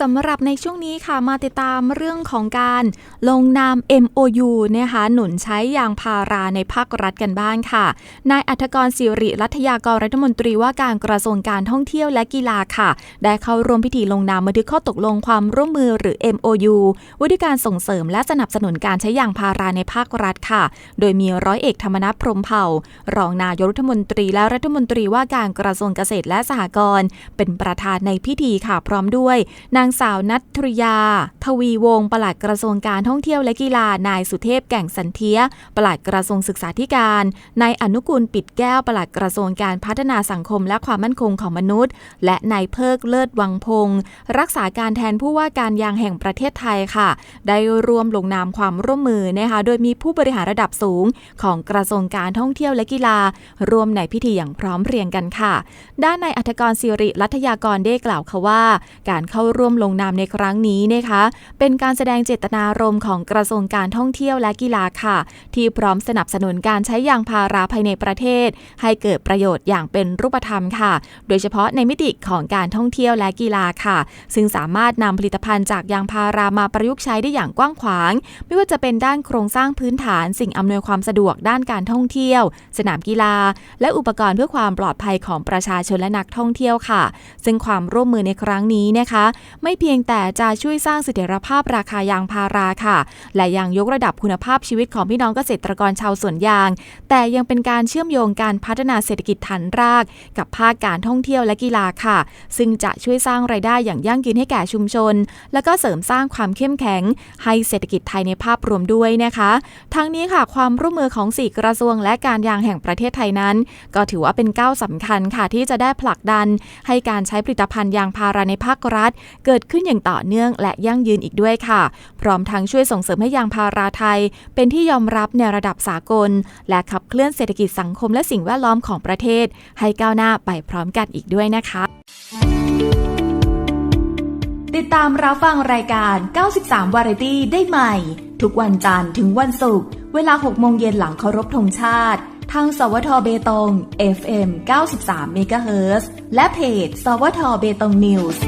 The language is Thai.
สำหรับในช่วงนี้ค่ะมาติดตามเรื่องของการลงนาม MOU นะคะหนุนใช้ยางพาราในภาครัฐกันบ้างค่ะ นายอัธกรศิริรัตยากรรัฐมนตรีว่าการกระทรวงการท่องเที่ยวและกีฬาค่ะ ได้เข้าร่วมพิธีลงนามบันทึกข้อตกลงความร่วมมือหรือ MOU ว่าด้วยการส่งเสริมและสนับสนุนการใช้ยางพาราในภาครัฐค่ะ โดยมีร้อยเอกธรรมนัฐพรมเผ่า รองนายกรัฐมนตรีและรัฐมนตรีว่าการกระทรวงเกษตรและสหกรณ์เป็นประธานในพิธีค่ะพร้อมด้วยนางสาวนัทริยา ทวีวงศ์ปลัดกระทรวงการท่องเที่ยวและกีฬานายสุเทพแก่งสันเทียปลัดกระทรวงศึกษาธิการนายอนุกูลปิดแก้วปลัดกระทรวงการพัฒนาสังคมและความมั่นคงของมนุษย์ และนายเพิกเลิศวังพงศ์รักษาการแทนผู้ว่าการยางแห่งประเทศไทยค่ะ ได้รวมลงนามความร่วมมือนะคะโดยมีผู้บริหารระดับสูง ของกระทรวงการท่องเที่ยวและกีฬา รวมในพิธีอย่างพร้อมเพรียงกันค่ะ ด้านนายอัธกรศิริรัตยากรได้กล่าวค่ะว่า การเข้าร่วมลงนามในครั้งนี้นะคะ เป็นการแสดงเจตนารมณ์ของกระทรวงการท่องเที่ยวและกีฬาค่ะ ที่พร้อมสนับสนุนการใช้ยางพาราภายในประเทศ ให้เกิดประโยชน์อย่างเป็นรูปธรรมค่ะ โดยเฉพาะในมิติของการท่องเที่ยวและกีฬาค่ะ ซึ่งสามารถนำผลิตภัณฑ์จากยางพารามาประยุกต์ใช้ได้อย่างกว้างขวาง ไม่ว่าจะเป็นด้านโครงสร้างพื้นฐาน สิ่งอำนวยความสะดวกด้านการท่องเที่ยว สนามกีฬา และอุปกรณ์เพื่อความปลอดภัยของประชาชนและนักท่องเที่ยวค่ะ ซึ่งความร่วมมือในครั้งนี้นะคะ ไม่ไม่เพียงแต่จะช่วยสร้างเสถียรภาพราคายางพาราค่ะ และยังยกระดับคุณภาพชีวิตของพี่น้องเกษตรกรชาวสวนยาง แต่ยังเป็นการเชื่อมโยงการพัฒนาเศรษฐกิจฐานราก กับภาคการท่องเที่ยวและกีฬาค่ะ ซึ่งจะช่วยสร้างไรายได้อย่างยั่งยืนให้แก่ชุมชน และก็เสริมสร้างความเข้มแข็ง ให้เศรษฐกิจไทยในภาพรวมด้วยนะคะ ทั้งนี้ค่ะความร่วมมือของสี่กระทรวงและการยางแห่งประเทศไทยนั้น ก็ถือว่าเป็นก้าวสำคัญค่ะที่จะได้ผลักดัน ให้การใช้ผลิตภัณฑ์ยางพาราในภาครัฐ เกิดดขึ้นอย่างต่อเนื่องและยั่งยืนอีกด้วยค่ะ พร้อมทั้งช่วยส่งเสริมให้ยางพาราไทย เป็นที่ยอมรับในระดับสากล และขับเคลื่อนเศรษฐกิจสังคมและสิ่งแวดล้อมของประเทศ ให้ก้าวหน้าไปพร้อมกันอีกด้วยนะคะ ติดตามรับฟังรายการ 93 วาไรตี้ได้ใหม่ ทุกวันจันทร์ถึงวันศุกร์เวลา 6 โมงเย็นหลังเคารพธงชาติทางสวทเบตง FM 93 MHz และเพจ สวทเบตงนิวส์